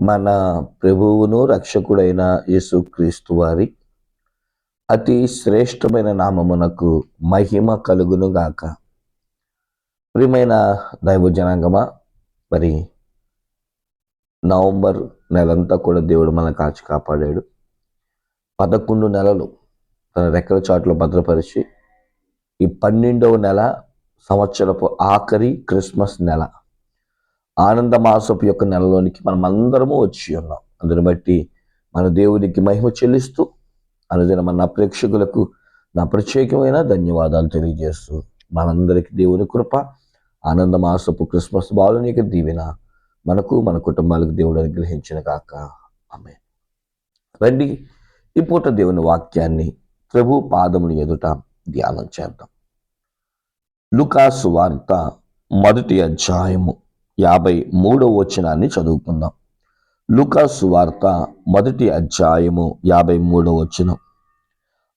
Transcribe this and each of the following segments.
మన ప్రభువును రక్షకుడైన యేసుక్రీస్తు వారి అతి శ్రేష్టమైన నామమునకు మహిమ కలుగును గాక. ప్రియమైన దైవజనాంగమా మరి నవంబర్ నెలంతా కూడా దేవుడు మన కాచి కాపాడాడు. పదకొండు నెలలు తన రెక్కల చాట్లో భద్రపరిచి ఈ పన్నెండవ నెల సంవత్సరపు ఆఖరి క్రిస్మస్ నెల. ఆనంద మాసపు యొక్క నెలలోనికి మనం అందరము వచ్చి ఉన్నాం. అందుని బట్టి మన దేవునికి మహిమ చెల్లిస్తూ అనుదిన మన ప్రేక్షకులకు నా ప్రత్యేకమైన ధన్యవాదాలు తెలియజేస్తూ మనందరికి దేవుని కృప ఆనంద మాసపు క్రిస్మస్ బాలునికి దీవెన మనకు మన కుటుంబాలకు దేవుడు అనుగ్రహించిన కాక ఆమె రండి ఈ పూట దేవుని వాక్యాన్ని ప్రభు పాదముని ఎదుట ధ్యానం చేద్దాం. లుకాసు వార్త మొదటి అధ్యాయము యాభై మూడవ వచనాన్ని చదువుకుందాం. లుకాసు వార్త మొదటి అధ్యాయము యాభై మూడవ వచనం.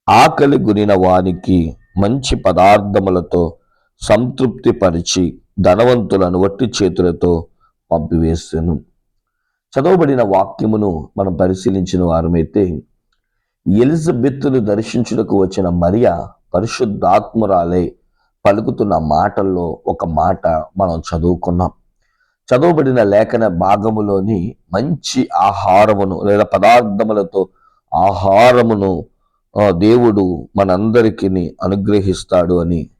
ఆకలి గురిన వానికి మంచి పదార్థములతో సంతృప్తి పరిచి ధనవంతులను వట్టి చేతులతో పంపివేసాను. చదవబడిన వాక్యమును మనం పరిశీలించిన వారమైతే ఎలిజబెత్తును దర్శించుటకు వచ్చిన మరియా పరిశుద్ధాత్మురాలే పలుకుతున్న మాటల్లో ఒక మాట మనం చదువుకున్నాం. చదవబడిన లేఖన భాగములోని మంచి ఆహారమును లేదా పదార్థములతో ఆహారమును దేవుడు మనందరికీ అనుగ్రహిస్తాడు అని.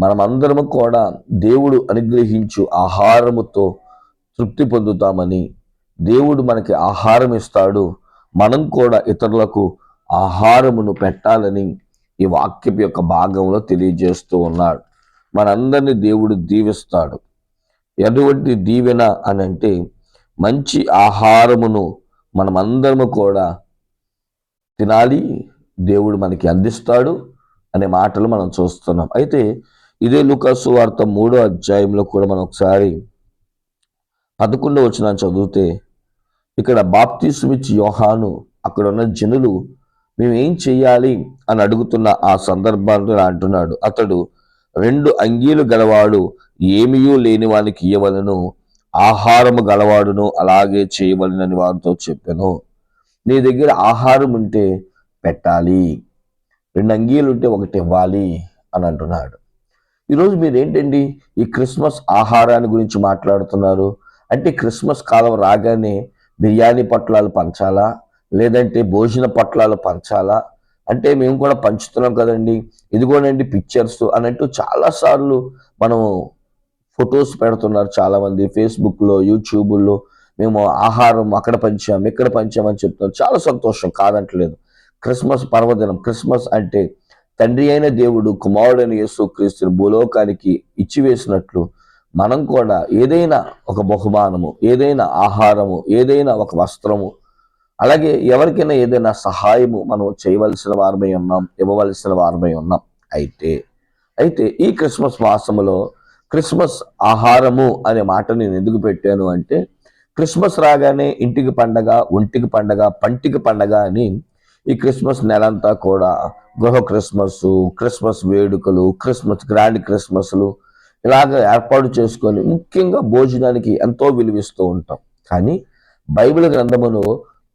మనమందరము కూడా దేవుడు అనుగ్రహించు ఆహారముతో తృప్తి పొందుతామని దేవుడు మనకి ఆహారం ఇస్తాడు మనం కూడా ఇతరులకు ఆహారమును పెట్టాలని ఈ వాక్యపు యొక్క భాగంలో తెలియజేస్తూ ఉన్నాడు. మనందరినీ దేవుడు దీవిస్తాడు. ఎటువంటి దీవెన అని అంటే మంచి ఆహారమును మనమందరము కూడా తినాలి. దేవుడు మనకి అందిస్తాడు అనే మాటలు మనం చూస్తున్నాం. అయితే ఇదే లుకాసు వార్త మూడో అధ్యాయంలో కూడా మనం ఒకసారి పదకొండో వచ్చిన చదివితే ఇక్కడ బాప్తిస్మిచ్ యోహాను అక్కడ ఉన్న జనులు మేము ఏం అని అడుగుతున్న ఆ సందర్భాన్ని అంటున్నాడు. అతడు రెండు అంగీలు గలవాడు ఏమీయూ లేని వానికి ఇయ్యవలను ఆహారము గలవాడును అలాగే చేయవలనని వారితో చెప్పాను. నీ దగ్గర ఆహారం ఉంటే పెట్టాలి రెండు అంగీలు ఉంటే ఒకటి ఇవ్వాలి అని అంటున్నాడు. ఈరోజు మీరు ఏంటండి ఈ క్రిస్మస్ ఆహారాన్ని గురించి మాట్లాడుతున్నారు? అంటే క్రిస్మస్ కాలం రాగానే బిర్యానీ పొట్లాలు పంచాలా? లేదంటే భోజన పొట్లాలు పంచాలా? అంటే మేము కూడా పంచుతున్నాం కదండి ఇదిగోనండి పిక్చర్స్ అన్నట్టు చాలాసార్లు మనం ఫొటోస్ పెడుతున్నారు చాలామంది ఫేస్బుక్లో యూట్యూబ్లో. మేము ఆహారం అక్కడ పంచాం ఇక్కడ పంచామని చెప్తున్నారు. చాలా సంతోషం కాదంటలేదు. క్రిస్మస్ పర్వదినం క్రిస్మస్ అంటే తండ్రి అయిన దేవుడు కుమారుడైన యేసు క్రీస్తుని భూలోకానికి ఇచ్చివేసినట్లు మనం కూడా ఏదైనా ఒక బహుమానము ఏదైనా ఆహారము ఏదైనా ఒక వస్త్రము అలాగే ఎవరికైనా ఏదైనా సహాయము మనం చేయవలసిన వారమై ఉన్నాం ఇవ్వవలసిన వారమై ఉన్నాం. అయితే అయితే ఈ క్రిస్మస్ మాసములో క్రిస్మస్ ఆహారము అనే మాట నేను ఎందుకు పెట్టాను అంటే క్రిస్మస్ రాగానే ఇంటికి పండగ ఒంటికి పండగ పంటికి పండగ అని ఈ క్రిస్మస్ నెలంతా కూడా గృహ క్రిస్మస్ క్రిస్మస్ వేడుకలు క్రిస్మస్ గ్రాండ్ క్రిస్మస్లు ఇలాగ ఏర్పాటు చేసుకొని ముఖ్యంగా భోజనానికి ఎంతో విలువిస్తూ ఉంటాం. కానీ బైబిల్ గ్రంథమును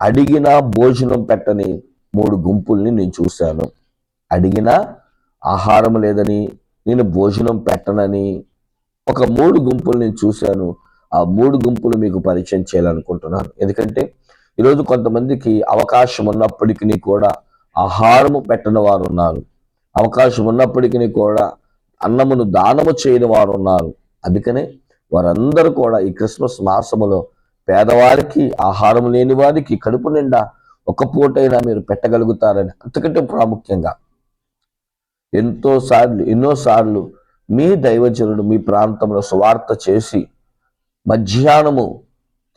అడిగిన భోజనం పెట్టని మూడు గుంపుల్ని నేను చూశాను. అడిగిన ఆహారం లేదని నేను భోజనం పెట్టనని ఒక మూడు గుంపులు నేను చూశాను. ఆ మూడు గుంపులు మీకు పరిచయం చేయాలనుకుంటున్నాను. ఎందుకంటే ఈరోజు కొంతమందికి అవకాశం ఉన్నప్పటికీ కూడా ఆహారము పెట్టని వారు ఉన్నారు. అవకాశం ఉన్నప్పటికీ కూడా అన్నమును దానము చేయని వారు ఉన్నారు. అందుకనే వారందరూ కూడా ఈ క్రిస్మస్ మాసములో పేదవారికి ఆహారం లేని వారికి కడుపు నిండా ఒక పూటైనా మీరు పెట్టగలుగుతారని. అంతకంటే ప్రాముఖ్యంగా ఎంతో సార్లు మీ దైవజనుడు మీ ప్రాంతంలో సువార్త చేసి మధ్యాహ్నము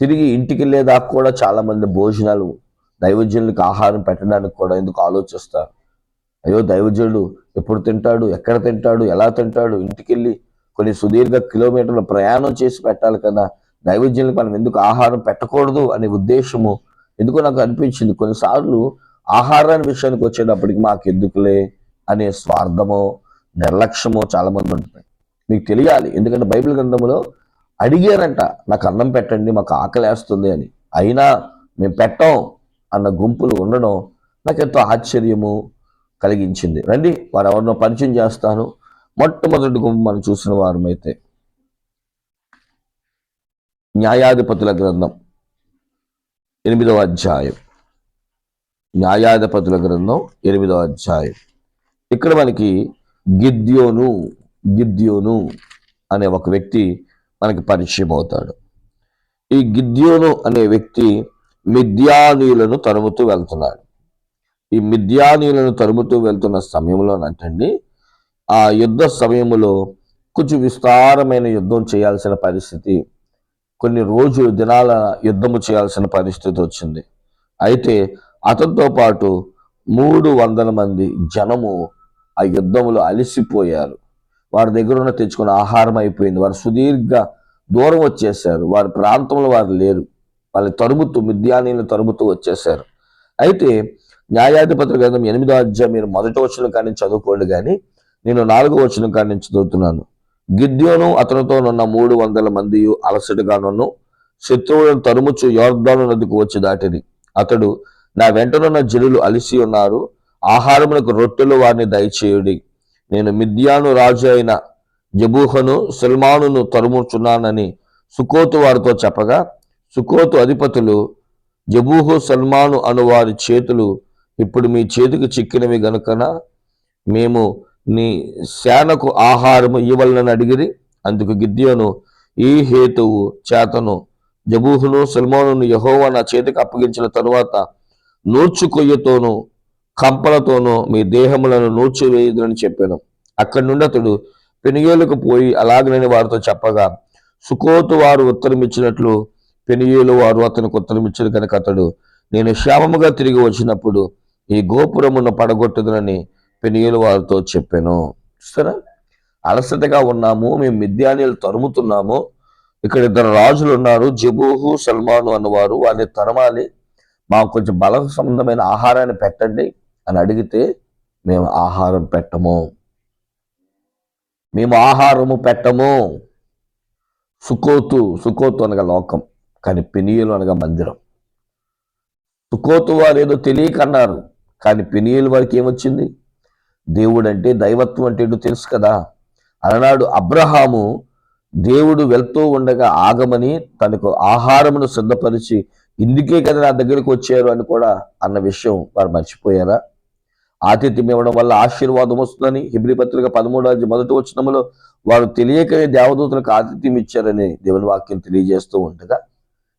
తిరిగి ఇంటికి వెళ్ళేదాకా కూడా చాలామంది భోజనాలు దైవజనులకు ఆహారం పెట్టడానికి కూడా ఎందుకు ఆలోచిస్తారు? అయ్యో దైవజనుడు ఎప్పుడు తింటాడు? ఎక్కడ తింటాడు? ఎలా తింటాడు? ఇంటికి వెళ్ళి కొన్ని సుదీర్ఘ కిలోమీటర్ల ప్రయాణం చేసి పెట్టాలి కదా. దైవజనులకు మనం ఎందుకు ఆహారం పెట్టకూడదు అనే ఉద్దేశము ఎందుకు నాకు అనిపించింది. కొన్నిసార్లు ఆహారాన్ని విషయానికి వచ్చేటప్పటికి మాకు ఎందుకులే అనే స్వార్థమో నిర్లక్ష్యమో చాలా మంది ఉంటుంది మీకు తెలియాలి ఎందుకంటే బైబిల్ గ్రంథంలో అడిగారంట నాకు అన్నం పెట్టండి మాకు ఆకలేస్తుంది అని. అయినా మేము పెట్టాం అన్న గుంపులు ఉండడం నాకు ఎంతో ఆశ్చర్యము కలిగించింది. రండి వారు ఎవరినో పరిచయం చేస్తాను. మొట్టమొదటి గుంపు మనం చూసిన వారమైతే న్యాయాధిపతుల గ్రంథం ఎనిమిదవ అధ్యాయం. న్యాయాధిపతుల గ్రంథం ఎనిమిదవ అధ్యాయం. ఇక్కడ మనకి గిద్యోను గిద్యోను అనే ఒక వ్యక్తి మనకి పరిచయం అవుతాడు ఈ గిద్యోను అనే వ్యక్తి మిథ్యానీయులను తరుముతూ వెళ్తున్నాడు. ఈ మిథ్యానీయులను తరుముతూ వెళ్తున్న సమయంలోనంటండి ఆ యుద్ధ సమయంలో కొంచెం విస్తారమైన యుద్ధం చేయాల్సిన పరిస్థితి కొన్ని రోజులు దినాల యుద్ధము చేయాల్సిన పరిస్థితి వచ్చింది. అయితే అతనితో పాటు మూడు వందల మంది జనము ఆ యుద్ధంలో అలసిపోయారు. వారి దగ్గర ఉన్న తెచ్చుకున్న ఆహారం అయిపోయింది. వారు సుదీర్ఘ దూరం వచ్చేసారు వారి ప్రాంతంలో వారు లేరు. వాళ్ళ తరుముతూ మిద్యానీయులు తరుముతూ వచ్చేసారు అయితే న్యాయాధిపతుల గ్రంథం ఎనిమిదో అధ్యాయం మీరు మొదటి వచ్చిన కాడి నుంచి చదువుకోండి కానీ నేను నాలుగో వచ్చిన కాడి నుంచి చదువుతున్నాను. గిద్యోను అతనితోనున్న మూడు వందల మంది అలసటగాను శత్రువులను తరుముచు యోర్ధాను నదికి వచ్చి దాటిది అతడు నా వెంటనున్న జనులు అలిసి ఉన్నారు. ఆహారములకు రొట్టెలు వారిని దయచేయుడి. నేను మిద్యాను రాజు అయిన జబూహను సల్మానును తరుముచున్నానని సుకోతు వారితో చెప్పగా సుకోతు అధిపతులు జబూహు సల్మాను అను వారి చేతులు ఇప్పుడు మీ చేతికి చిక్కినవి గనుకన? మేము నీ సేనకు ఆహారము ఇవ్వాలని అడిగిరి. అందుకు గిద్యోను ఈ హేతువు చేతను జబూహును సల్మానును యహోవా నా చేతికి అప్పగించిన తరువాత నూర్చుకొయ్యతోనూ కంపలతోనూ మీ దేహములను నూర్చివేయుదని చెప్పాను. అక్కడి నుండి అతడు పెనుగేలకు పోయి అలాగనని వారితో చెప్పగా సుకోతు వారు ఉత్తరం ఇచ్చినట్లు పెనుగేలు వారు అతనికి ఉత్తరమిచ్చారు కనుక అతడు నేను క్షేమముగా తిరిగి వచ్చినప్పుడు ఈ గోపురమును పడగొట్టుదనని పెనుగేలు వారితో చెప్పాను. చూస్తారా అలసటగా ఉన్నాము మేము మిద్యానీలు తరుముతున్నాము ఇక్కడ ఇద్దరు రాజులు ఉన్నారు జబూహు సల్మాను అన్నవారు వారిని తరమాలి మాకు కొంచెం బల సంబంధమైన ఆహారాన్ని పెట్టండి అని అడిగితే మేము ఆహారం పెట్టము. మేము ఆహారము పెట్టము. సుకోతు సుకోతు అనగా లోకం కానీ పెనియలు అనగా మందిరం. సుకోతు వారు ఏదో తెలియక అన్నారు కానీ పెనియలు వారికి ఏమొచ్చింది? దేవుడు అంటే దైవత్వం అంటే ఏంటో తెలుసు కదా. అలనాడు అబ్రహాము దేవుడు వెళ్తూ ఉండగా ఆగమని తనకు ఆహారమును సిద్ధపరిచి ఇందుకే కదా నా దగ్గరికి వచ్చారు అని కూడా అన్న విషయం వారు మర్చిపోయారా? ఆతిథ్యం ఇవ్వడం వల్ల ఆశీర్వాదం వస్తుందని హిబ్రి పత్రిక పదమూడో మొదటి వచ్చినములో వారు తెలియకనే దేవదూతలకు ఆతిథ్యం ఇచ్చారని దేవుని వాక్యం తెలియజేస్తూ ఉండగా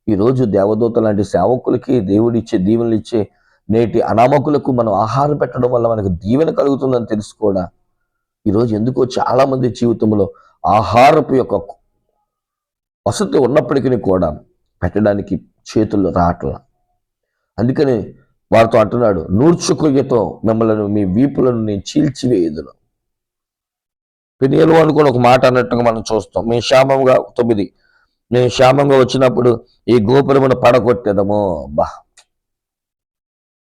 ఈరోజు దేవదూత లాంటి సేవకులకి దేవుడిచ్చే దీవెనలు ఇచ్చే నేటి అనామకులకు మనం ఆహారం పెట్టడం వల్ల మనకు దీవెన కలుగుతుందని తెలుసు కూడా ఈరోజు ఎందుకో చాలా మంది జీవితంలో ఆహారపు యొక్క వసతి ఉన్నప్పటికీ కూడా పెట్టడానికి చేతుల్లో రావట్ల. అందుకని వారితో అంటున్నాడు నూర్చుకొయ్యతో మిమ్మల్ని మీ వీపులను నేను చీల్చివేయదును. పెనియలు అనుకుని ఒక మాట అన్నట్టుగా మనం చూస్తాం. మేము క్షేమంగా తొమ్మిది మేము క్షేమంగా వచ్చినప్పుడు ఈ గోపురమును పడగొట్టేదము. బా.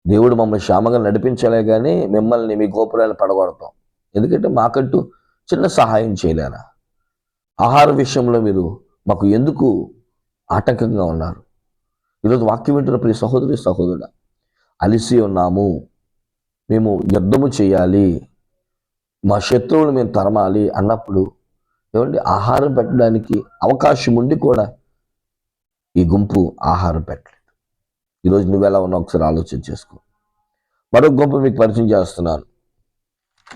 దేవుడు మమ్మల్ని క్షేమంగా నడిపించలే కానీ మిమ్మల్ని మీ గోపురాలు పడగొడతాం. ఎందుకంటే మాకంటూ చిన్న సహాయం చేయలేరా ఆహార విషయంలో మీరు మాకు ఎందుకు ఆటంకంగా ఉన్నారు? ఈరోజు వాక్యం వింటున్న ప్రతి సహోదరి సహోదరుడా అలిసి ఉన్నాము. మేము యుద్ధము చేయాలి. మా శత్రువులు మేము తరమాలి అన్నప్పుడు ఏమండి? ఆహారం పెట్టడానికి అవకాశం ఉండి కూడా ఈ గుంపు ఆహారం పెట్టలేదు. ఈరోజు నువ్వు ఎలా ఉన్నావు? ఒకసారి ఆలోచన చేసుకో. మరొక గుంపు మీకు పరిచయం చేస్తున్నాను.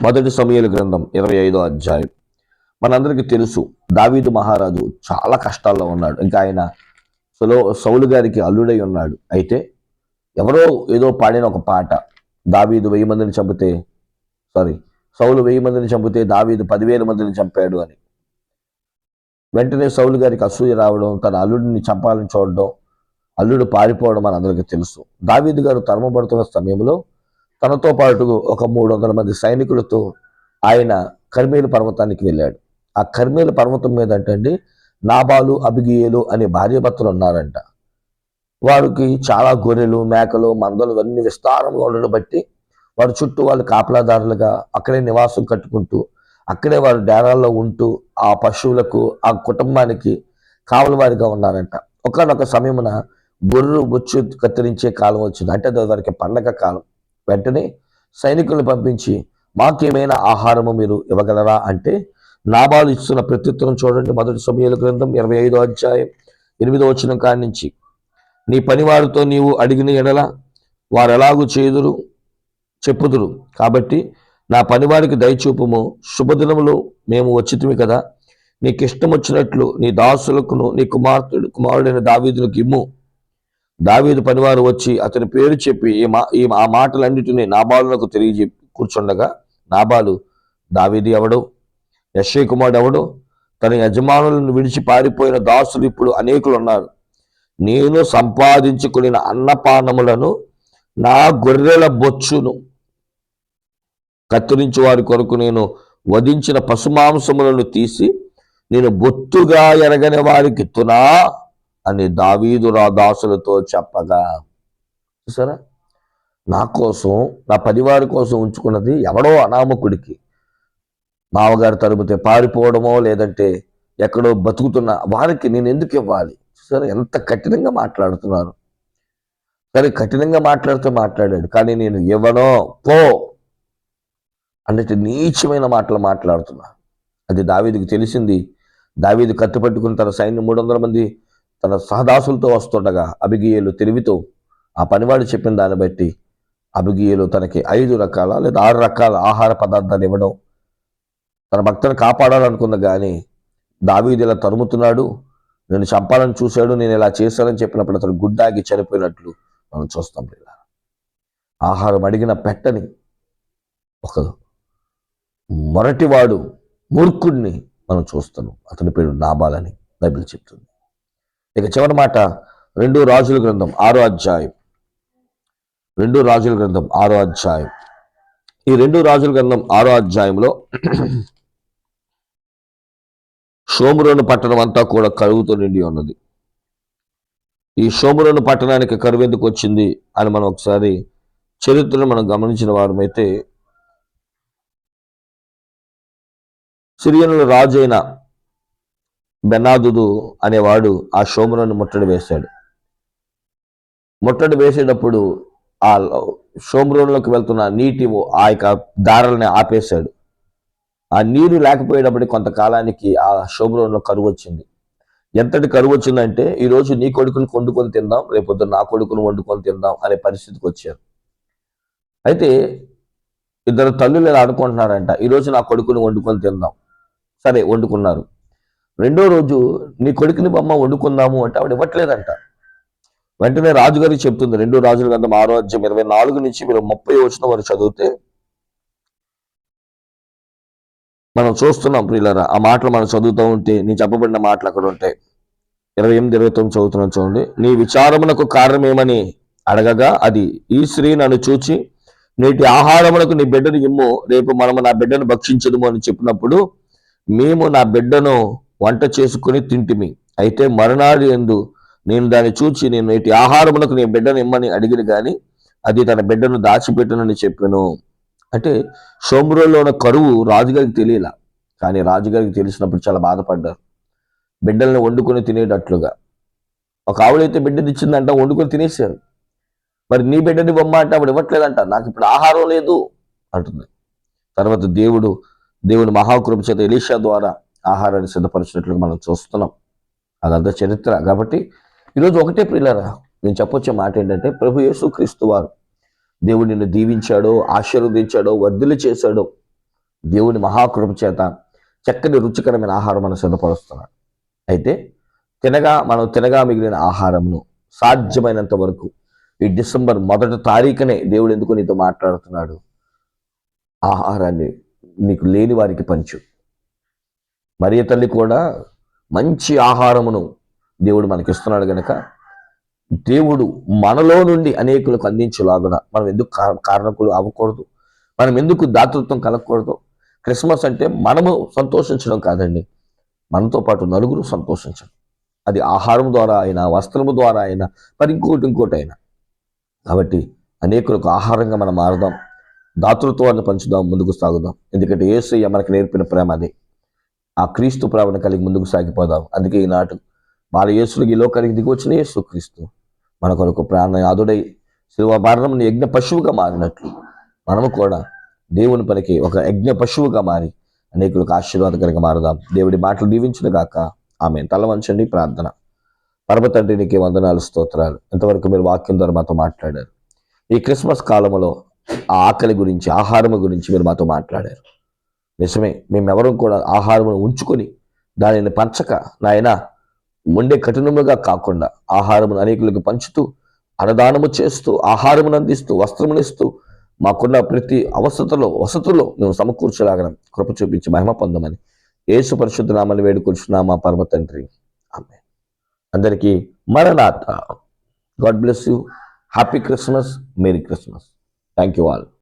మొదటి సమయాల గ్రంథం ఇరవై ఐదో అధ్యాయం. మనందరికీ తెలుసు దావీదు మహారాజు చాలా కష్టాల్లో ఉన్నాడు. ఇంకా ఆయన సౌలు గారికి అల్లుడై ఉన్నాడు. అయితే ఎవరో ఏదో పాడిన ఒక పాట. దావీదు వెయ్యి మందిని చంపితే సారీ సౌలు వెయ్యి మందిని చంపితే దావీదు పదివేల మందిని చంపాడు అని. వెంటనే సౌలు గారికి అసూయ రావడం తన అల్లుడిని చంపాలని చూడడం అల్లుడు పారిపోవడం అని అందరికీ తెలుసు. దావీదు గారు తరమబడుతున్న సమయంలో తనతో పాటు ఒక మూడు వందల మంది సైనికులతో ఆయన కర్మేలు పర్వతానికి వెళ్ళాడు. ఆ కర్మేలు పర్వతం మీద అంటే నాబాలు అబిగియేలు అనే భార్యాభర్తలు ఉన్నారంట. వారికి చాలా గొర్రెలు మేకలు మందలు ఇవన్నీ విస్తారంగా ఉండడం బట్టి వారి చుట్టూ వాళ్ళు కాపలాదారులుగా అక్కడే నివాసం కట్టుకుంటూ అక్కడే వారు డేరాల్లో ఉంటూ ఆ పశువులకు ఆ కుటుంబానికి కావలవారిగా ఉన్నారంట. ఒకనొక సమయమున గొర్రెలు బొచ్చు కత్తిరించే కాలం వచ్చింది. అంటే వారికి పండగ కాలం. వెంటనే సైనికులను పంపించి మాకేమైనా ఆహారము మీరు ఇవ్వగలరా? అంటే నాబాలు ఇస్తున్న ప్రత్యుత్తరం చూడండి మొదటి సమయాల గ్రంథం ఇరవై ఐదో అధ్యాయం ఎనిమిదో వచ్చిన కాడి నుంచి. నీ పనివారితో నీవు అడిగిన ఎడల వారు ఎలాగూ చేదురు చెప్పుదురు. కాబట్టి నా పనివారికి దయచూపము. శుభదినములు మేము వచ్చితిమి కదా. నీకు ఇష్టం వచ్చినట్లు నీ దాసులకును నీ కుమార్తెడు కుమారుడైన దావీదులకు ఇమ్ము. దావీదు పనివారు వచ్చి అతని పేరు చెప్పి ఈ మా ఈ ఆ మాటలన్నిటినీ నాబాలునకు తెలియజెప్పి కూర్చుండగా నాబాలు దావీది ఎవడు? యశ్వ కుమారుడు ఎవడు? తన యజమానులను విడిచి పారిపోయిన దాసులు ఇప్పుడు అనేకులు ఉన్నారు నేను సంపాదించుకుని అన్నపానములను నా గొర్రెల బొచ్చును కత్తిరించి వారి కొరకు నేను వధించిన పశుమాంసములను తీసి నేను బొత్తుగా ఎరగని వారికి తునా అని దావీదురా దాసులతో చెప్పగా. చూసారా? నా కోసం నా పదివారి కోసం ఉంచుకున్నది ఎవడో అనామకుడికి. మామగారు తరుపుతే పారిపోవడమో లేదంటే ఎక్కడో బతుకుతున్న వారికి నేను ఎందుకు ఇవ్వాలి? చూసారా? ఎంత కఠినంగా మాట్లాడుతున్నారు. సరే కఠినంగా మాట్లాడితే మాట్లాడాడు కానీ నేను ఇవ్వనో పో అన్నట్టు నీచమైన మాటలు మాట్లాడుతున్నా. అది దావీదికి తెలిసింది. దావీదు కత్తి పట్టుకుని తన సైన్యం మూడు వందల మంది తన సహదాసులతో వస్తుండగా అభిగీయులు తెలివితో ఆ పనివాడు చెప్పిన దాన్ని బట్టి అభిగియేలు తనకి ఐదు రకాల లేదా ఆరు రకాల ఆహార పదార్థాలు ఇవ్వడం తన భక్తను కాపాడాలనుకున్న కానీ దావీదు ఇలా తరుముతున్నాడు. నేను చంపాలని చూశాడు నేను ఇలా చేశానని చెప్పినప్పుడు అతను గుడ్డాగి చనిపోయినట్లు మనం చూస్తాం లేదా? ఆహారం అడిగిన పెట్టని ఒక మొరటివాడు మూర్ఖుడిని మనం చూస్తాను అతని పేరు నాబాలని బైబిల్ చెప్తుంది. ఇక చివరి మాట రెండు రాజుల గ్రంథం ఆరో అధ్యాయం. రెండు రాజుల గ్రంథం ఆరో అధ్యాయం. ఈ రెండు రాజుల గ్రంథం ఆరో అధ్యాయంలో షోమురోను పట్టణం అంతా కూడా కరువుతో నిండి ఉన్నది. ఈ షోమురోను పట్టణానికి కరువు ఎందుకు వచ్చింది అని మనం ఒకసారి చరిత్రను మనం గమనించిన వారమైతే సిరియనుల రాజు అయిన బెనాదుదు అనేవాడు ఆ షోములను ముట్టడి వేశాడు. ముట్టడి వేసేటప్పుడు ఆ షోమ్రోన్లోకి వెళ్తున్న నీటి ఆ యొక్క దారాలని ఆపేశాడు. ఆ నీరు లేకపోయేటప్పటికి కొంతకాలానికి ఆ షోమ్రోన్లో కరువు వచ్చింది. ఎంతటి కరువు వచ్చిందంటే ఈరోజు నీ కొడుకుని వండుకొని తిందాం రేపొద్దు నా కొడుకుని వండుకొని తిందాం అనే పరిస్థితికి వచ్చారు. అయితే ఇద్దరు తల్లులు ఇలా అనుకుంటున్నారంట ఈరోజు నా కొడుకుని వండుకొని తిందాం. సరే వండుకున్నారు. రెండో రోజు నీ కొడుకుని బొమ్మ వండుకుందాము అంటే ఆవిడ ఇవ్వట్లేదంట. వెంటనే రాజుగారికి చెప్తుంది రెండు రాజుల గ్రంథం ఆరో అధ్యాయం ఇరవై నాలుగు నుంచి మీరు ముప్పై వచ్చిన వారు చదివితే మనం చూస్తున్నాం ప్రియులరా ఆ మాటలు మనం చదువుతూ ఉంటే నీ చెప్పబడిన మాటలు అక్కడ ఉంటాయి ఇరవై ఎనిమిది ఇరవై తొమ్మిది చదువుతున్నాం చూడండి. నీ విచారమునకు కారణమేమని అడగగా అది ఈ స్త్రీ నన్ను చూచి నేటి ఆహారమునకు నీ బిడ్డను ఇమ్ము రేపు మనము నా బిడ్డను భక్షించదుము అని చెప్పినప్పుడు మేము నా బిడ్డను వంట చేసుకుని తింటిమి. అయితే మరునాడు ఎందు నేను దాన్ని చూచి నేను నేటి ఆహారమునకు నీ బిడ్డను ఇమ్మని అడిగిన గాని అది తన బిడ్డను దాచిపెట్టనని చెప్పాను. అంటే సోమరులో ఉన్న కరువు రాజుగారికి తెలియలా. కానీ రాజుగారికి తెలిసినప్పుడు చాలా బాధపడ్డారు. బిడ్డల్ని వండుకొని తినేటట్లుగా. ఒక ఆవిడైతే బిడ్డ తెచ్చిందంట వండుకొని తినేశారు. మరి నీ బిడ్డని బొమ్మ అంటే ఆవిడ ఇవ్వట్లేదంట. నాకు ఇప్పుడు ఆహారం లేదు అంటుంది. తర్వాత దేవుడు దేవుని మహాకృప చేత ఎలీషా ద్వారా ఆహారాన్ని సిద్ధపరిచినట్లుగా మనం చూస్తున్నాం. అదంతా చరిత్ర. కాబట్టి ఈరోజు ఒకటే ప్రియులరా నేను చెప్పొచ్చే మాట ఏంటంటే ప్రభు యేసు క్రీస్తు వారు దేవుడు నిన్ను దీవించాడో ఆశీర్వదించాడో వర్ధులు చేశాడో. దేవుని మహాకృప చేత చక్కని రుచికరమైన ఆహారం మనం సిద్ధపరుస్తున్నాడు అయితే తినగా మనం తినగా మిగిలిన ఆహారంను సాధ్యమైనంత వరకు ఈ డిసెంబర్ మొదటి తారీఖునే దేవుడు ఎందుకు నీతో మాట్లాడుతున్నాడు? ఆహారాన్ని నీకు లేని వారికి పంచు. మరియ తల్లి కూడా మంచి ఆహారమును దేవుడు మనకి ఇస్తున్నాడు గనక దేవుడు మనలో నుండి అనేకులకు అందించేలాగున మనం ఎందుకు కారణకులు అవ్వకూడదు? మనం ఎందుకు దాతృత్వం కలగకూడదు? క్రిస్మస్ అంటే మనము సంతోషించడం కాదండి. మనతో పాటు నలుగురు సంతోషించడం. అది ఆహారం ద్వారా అయినా వస్త్రము ద్వారా అయినా మరి ఇంకోటి ఇంకోటి అయినా కాబట్టి అనేకులకు ఆహారంగా మనం మారదాం. దాతృత్వాన్ని పంచుదాం ముందుకు సాగుదాం. ఎందుకంటే ఏసయ్య మనకు నేర్పిన ప్రేమ అది. ఆ క్రీస్తు ప్రేమను కలిగి ముందుకు సాగిపోదాం. అందుకే ఈనాటు బాల యేసులకు ఈ లోకానికి దిగి వచ్చిన యేసు క్రీస్తు మన కొరకు ప్రాణయాదుడై శిలువ మరణం యజ్ఞ పశువుగా మారినట్లు. మనము కూడా దేవుని పనికి ఒక యజ్ఞ పశువుగా మారి అనేకులకు ఆశీర్వాదకరంగా మారుదాం. దేవుడి మాటలు దీవించిన గాక ఆమె తల వంచండి ప్రార్థన. పరమ తండ్రి నీకు వందనాలు స్తోత్రాలు. ఇంతవరకు మీరు వాక్యం ద్వారా మాతో మాట్లాడారు. ఈ క్రిస్మస్ కాలంలో ఆ ఆకలి గురించి ఆహారం గురించి మీరు మాతో మాట్లాడారు. నిజమే మేమెవరూ కూడా ఆహారమును ఉంచుకొని దానిని పంచక నాయన ఉండే కఠినముగా కాకుండా ఆహారమును అనేకులకు పంచుతూ అన్నదానము చేస్తూ ఆహారమును అందిస్తూ వస్త్రమునిస్తూ మాకున్న ప్రతి అవసరతలో వసతులో మేము సమకూర్చలాగన కృప చూపించి మహిమ పొందమని యేసు పరిశుద్ధ నామని వేడుకొచ్చున్నా మా పరమ తండ్రి. ఆమె అందరికీ మరణాత. God bless you. Happy Christmas. Merry Christmas. Thank you all.